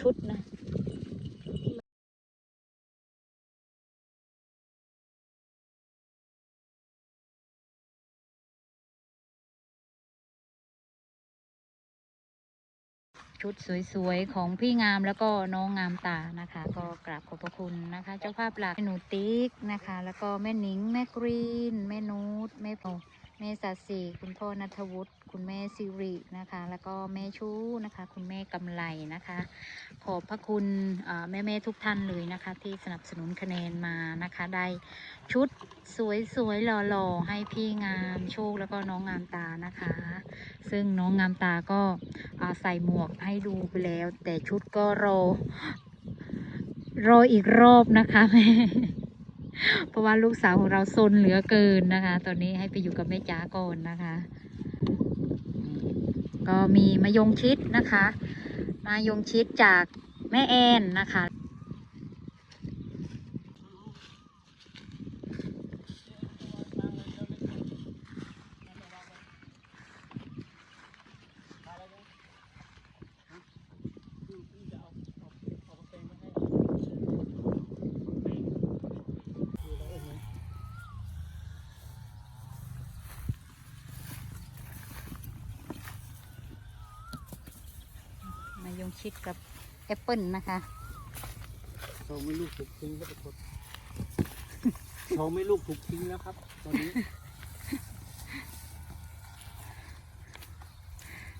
ชุดนะชุดสวยๆ ของพี่งามแล้วก็น้องงามตานะคะ ก็กราบขอบพระคุณนะคะ เจ้าภาพหลักแม่หนูติ๊กนะคะ แล้วก็แม่หนิงแม่กรีน แม่นูตแม่โอแม่สัตสีคุณพ่อนัทวุฒิ คุณแม่สิรินะคะ แล้วก็แม่ชูนะคะ คุณแม่กำไลนะคะ ขอบพระคุณแม่แม่ๆทุกท่านเลยนะคะ ที่สนับสนุนคะแนนมานะคะ ได้ชุดสวยๆหล่อๆให้พี่งามโชคแล้วก็น้องงามตานะคะ ซึ่งน้องงามตาก็ใส่หมวกให้ดูไปแล้ว แต่ชุดก็รอรออีกรอบนะคะแม่เพราะว่าลูกสาวของเราซนเหลือเกินนะคะ ตอนนี้ให้ไปอยู่กับแม่จ๋าก่อนนะคะ ก็มีมะยงชิดนะคะ มายงชิดจากแม่แอนนะคะ ชิดกับแอปเปิลนะคะเราไม่ลูกถูกทิ้งแล้วทุกคนเราไม่ลูกถูกทิ้งแล้วครับ ตอนนี้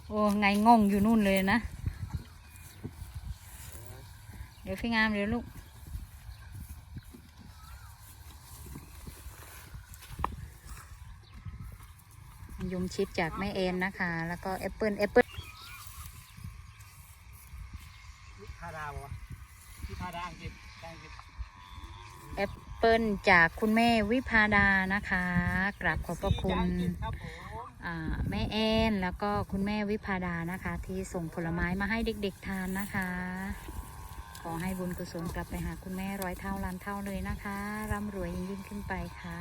โอ้ไงงงอยู่นู่นเลยนะ เดี๋ยวพี่งามเดี๋ยวลูกยมชิดจากแม่เอ็นนะคะ แล้วก็แอปเปิลแอปเปิล วิพาดาวะ วิพาดางกฤษอังกฤษแอปเปิลจากคุณแม่วิพาดานะคะกราบขอบพระคุณอังกฤษครับผมอ่าแม่แอนแล้วก็คุณแม่วิพาดานะคะ ที่ส่งผลไม้มาให้เด็ก ๆ ทานนะคะ ขอให้บุญกุศลกลับไปหาคุณแม่ร้อยเท่าล้านเท่าเลยนะคะร่ำรวยยิ่งยิ่งขึ้นไปค่ะ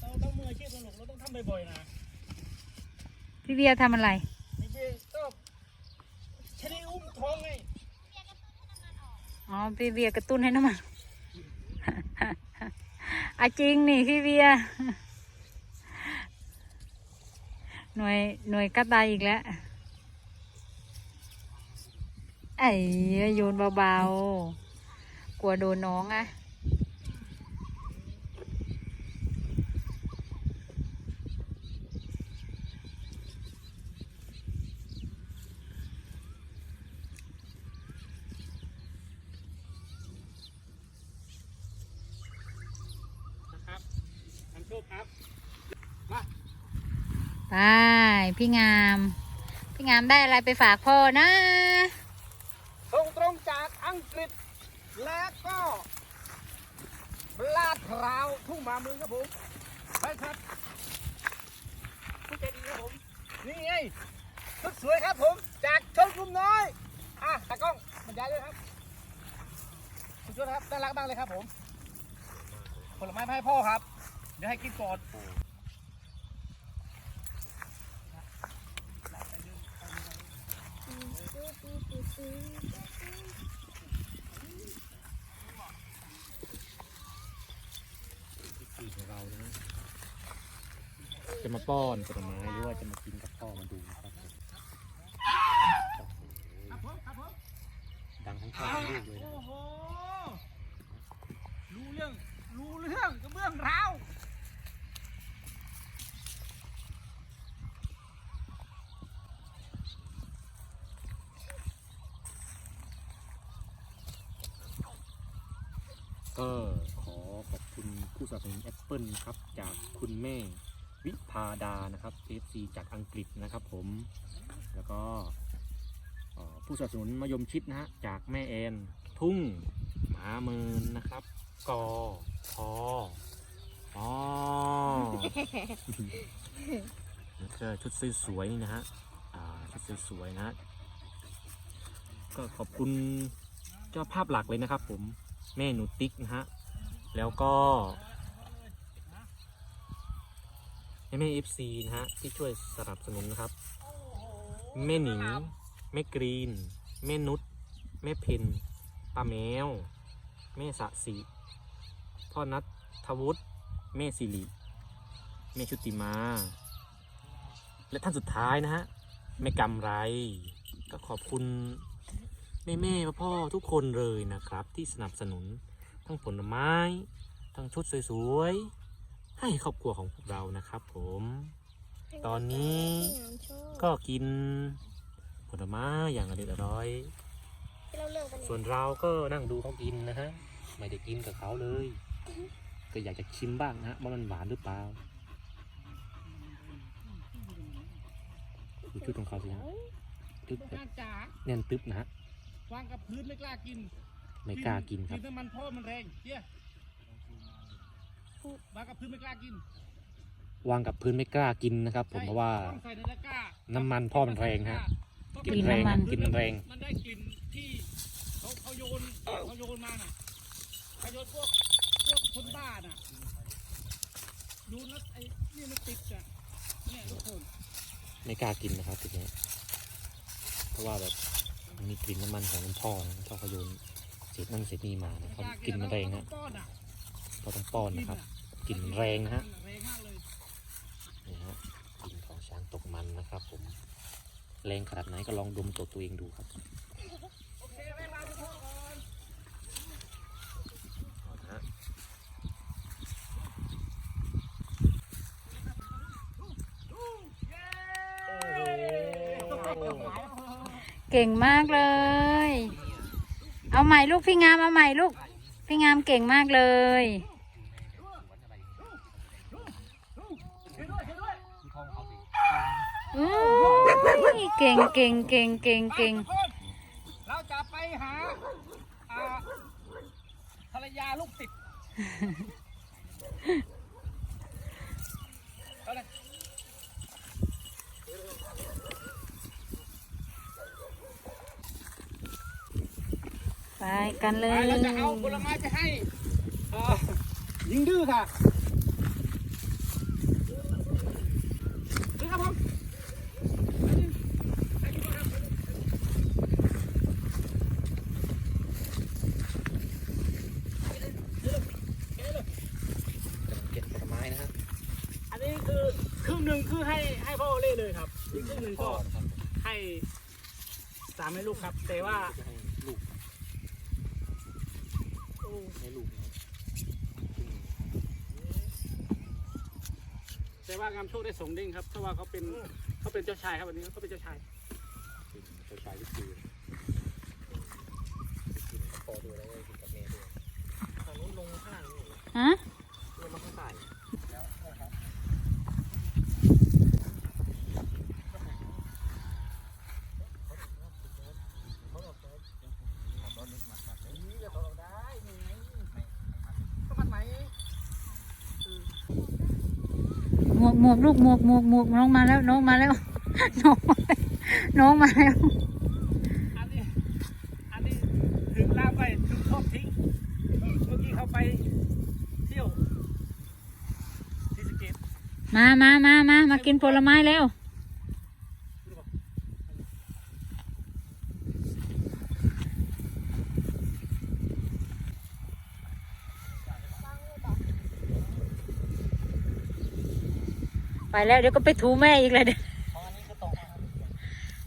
เราต้องมืออาชีพสนุกเราต้องทำ บ่อยๆนะพี่เบียร์ทำอะไร นี่เจ๊ก็ชนิดอุ้มท้องไงอ๋อ พี่เบียร์กระตุ้นให้น้ำมันอะจริงนี่พี่เบียร์หน่วยหน่วยกระต่ายอีกแล้ว ไอ้โยนเบาๆ กลัวโดนน้องอะ นะครับทำโชคครับ ไปพี่งาม พี่งามได้อะไรไปฝากพ่อนะ ส่งตรงจากอังกฤษ และก็ลาดพร้าวทุ่งมามือครับผมไปครับผู้ใจดีครับผม นี่ไงชุดสวยครับผม จากชมรุมน้อย อะตากล้องบรรยายด้วยครับสุดยอดครับน่ารักมากเลยครับผม ผลไม้ให้พ่อครับ เดี๋ยวให้กินก่อน ปีของเรานะจะมาป้อนผลไม้หรือว่าจะมากินกับพ่อมาดูนะครับครับผมครับผมดังทั้งพ่อทั้งลูกเลยนะโอ้โหรู้เรื่อง รู้เรื่องกระเบื้องราว ก็ขอขอบคุณผู้สนับสนุนแอปเปิลครับจากคุณแม่วิพาดานะครับ FC จากอังกฤษนะครับผม แล้วก็ผู้สนับสนุนมยมชิดนะฮะจากแม่แอนทุ่งหมาเมินนะครับ กอพออ๋อแล้วก็ชุดสวยๆนี่นะฮะชุดสวยๆนะฮะก็ขอบคุณเจ้าภาพหลักเลยนะครับผม แม่หนูติ๊กนะฮะ แล้วก็แม่แม่เอฟซีนะฮะ ที่ช่วยสนับสนุนนะครับ แม่หนิง แม่กรีน แม่นุชแม่เพนป้าแมว แม่สะสีพ่อนัททวุฒิแม่สิริแม่ชุติมา และท่านสุดท้ายนะฮะ แม่กำไร ก็ขอบคุณ แม่แม่พ่อๆทุกคนเลยนะครับ ที่สนับสนุนทั้งผลไม้ ทั้งชุดสวยๆ ให้ครอบครัวของพวกเรานะครับ ผม ตอนนี้ก็กินผลไม้อย่างอร่อยอร่อยที่เราเลือกกันส่วนเราก็นั่งดูเขากินนะฮะไม่ได้กินกับเขาเลย ก็อยากจะชิมบ้างนะฮะว่ามันหวานหรือเปล่าดูชุดของเขาสิฮะตึ๊บแบบอาจ๋าแน่นตึ๊บนะฮะ วางกับพื้นไม่กล้ากินไม่กล้ากินครับ กินน้ำมันเพราะมันแรงเฮียวางกับพื้นไม่กล้ากิน วางกับพื้นไม่กล้ากินนะครับ ผมเพราะว่าต้องใส่ในตะกร้าน้ำมันพ่อมันแรงฮะต้องกลิ่นแรงน้ำมันกลิ่นมันแรง มันได้กลิ่นที่เขาเขาโยนเขาโยนมาน่ะเขาโยนพวกพวกคนบ้าน่ะดูนะไอ้นี่มันติดอะเนี่ยทุกคนไม่กล้ากินนะครับทีนี้เพราะว่าแบบ มีกลิ่นน้ำมันของคุณพ่อนะพ่อเขาโยนเศษนั่นเศษนี่มานะไม่เขากลิ่นมันแรงฮะต้อนะเราต้องป้อนนะครับกลิ่นแรงนะฮะนี่ฮะกลิ่นของช้างตกมันนะครับ ผมแรงขนาดไหนก็ลองดมตัวตัวเองดูครับ โอเคเวลาทุกคนก่อน เอาละฮะ เก่งมากเลย เอาใหม่ลูกพี่งามเอาใหม่ลูก พี่งามเก่งมากเลย อู้ยเก่งเก่งเก่งเก่งเก่งเราจะไปหาอ่าภรรยาลูกติดเอาเลย ไปกันเลไปยเราจะเอาผลไม้ไปให้อ่ายิงดื้อค่ะดื้อครับผมไปดิไปดิครับเก็บผลไม้นะครับ อันนี้คือครึ่งหนึ่งคือให้ให้พ่อเล่เลยครับอีกครึ่งหนึ่งก็ให้สามให้ลูกครับ แต่ว่าจะให้ลูกโอ้ ให้ลูกนะครับแต่ว่างามโชคได้สงเด้งครับเพราะว่าเขาเป็นเขาเป็นเจ้าชายครับวันนี้เขาเป็นเจ้าชายเป็นเจ้าชายวิจูกินกับพ่อด้วยแล้วก็กินกับแม่ด้วยทางนู้นลงข้างล่างนี่ฮะลงมาข้างใต้ ก็มันไหน หมว กหมวกลูกหมวกหมวกหมวกน้องมาแล้วน้องมาแล้วน้องมาแล้วน้องมาแล้วอันนี้อันนี้ถึงลาไปถึงทอดทิ้งเมื่อกี้เขาไปเที่ยวที่สะเก็ตมามามามามากินผลไม้แล้ว ไปแล้วเดี๋ยวก็ไปถูแม่อีกเลยเดี๋ยว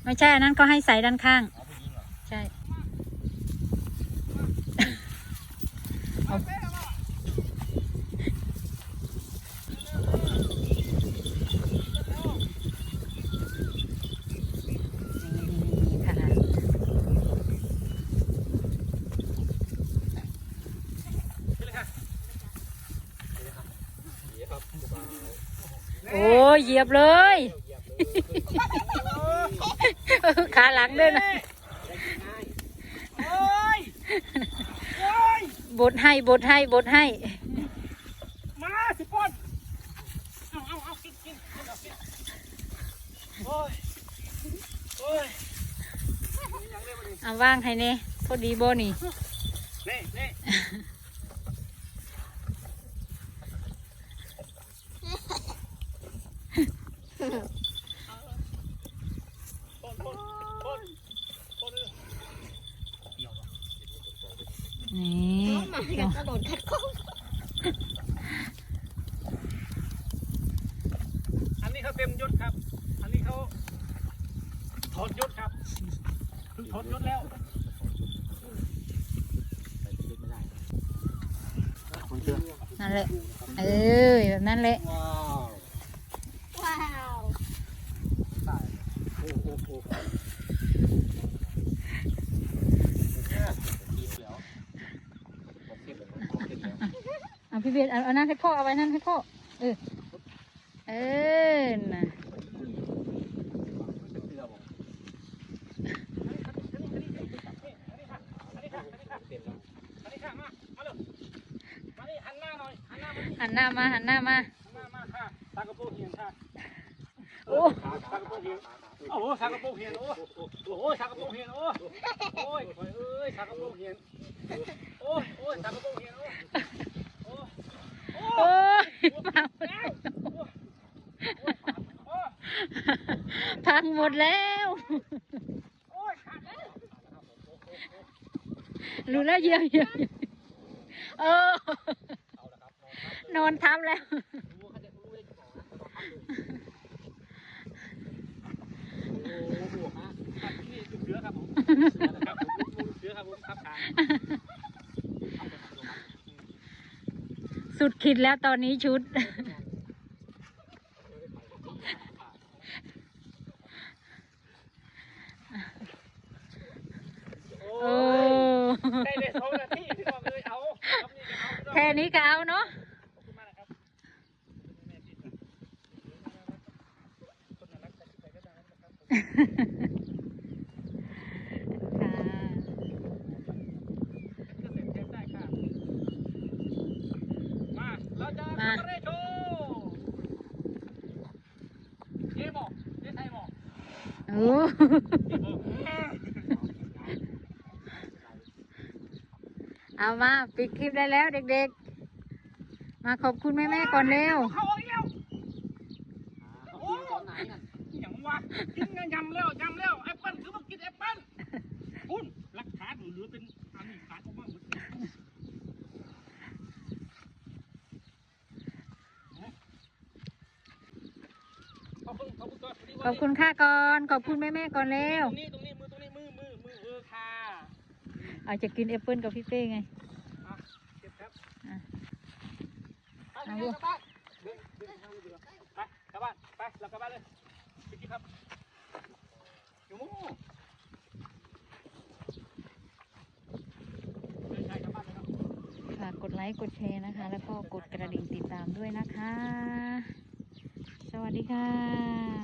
ไม่ใช่อันนั้นก็ให้ใส่ด้านข้าง ใช่ นี่ค่ะ โอ้ ยเหยียบเลยขาหลังด้วยนะโอ้ยโอ้ยบดให้บดให้บดให้ มาสิปอนเอาเอาเอากินกินกินเอากินโอ้ยโอ้ยเอาว่างให้เน่พอดีโบนี่นี่นี่ นี่น้องหมากับกระโดดคัดกล้องอันนี้เขาเต็มยศครับ อันนี้เขาถอดยศครับถอดยศแล้วนั่นแหละ เออแบบนั้นแหละ ว้าว ว้าว โอ้โหโอ้โหทีเดียวบอกเก็บเลยบอกเก็บแล้ว เอาเอานั่นให้พ่อเอาไว้นั่นให้พ่อ เออ เออน่ะหันหน้ามาหันหน้ามาหันหน้ามาค่ะตากระโปงเหียนค่ะโอ้ตากระโปงเหียนโอ้โหตากระโปงเหียนโอ้โอ้โหตากระโปงเหียนโอ้โอ้ยเอ้ยตากระโปงเหียนโอ้โอ้ตากระโปงเหียนโอ้โอ้โอ้ โอ้ยพัง แล้วโอ้ ตังหมดแล้วรู้แล้วเยอะเยอะเออนอนทับแล้ว สุดคิดแล้วตอนนี้ชุด จะมาทำอะไรโชว์เย่หมอกเย่ไทยหมอกโอ้เอามา ปิดคลิปได้แล้วเด็กๆ มาขอบคุณแม่ๆก่อนเร็วเขาเอาอีกแล้วโอ้ยอย่างวะกินกันยำแล้วยำแล้วแอปเปิ้ลคือมากินแอปเปิ้ลคุณหลักฐานเหลือเป็นอันนี้ขาดออกมาหมดขอบคุณขอบคุณก่อนพอดีขว่าอบคุณค่าก่อนขอบคุณแม่ๆก่อนเร็วตรงนี้ตรงนี้มือตรงนี้มือมือมือเออค่ะอาจจะกินแอปเปิลกับพี่เป้ไง อะเก็บครับ อะ ไป เอยู่ไปกลับบ้านไปเรากลับบ้านเลยพี่กิ๊ครับอยู่มู่เดินทางกลับบ้านเลยครับฝากกดไลค์กดแชร์นะคะ แล้วก็กดกระดิ่งติดตามด้วยนะคะ สวัสดีค่ะ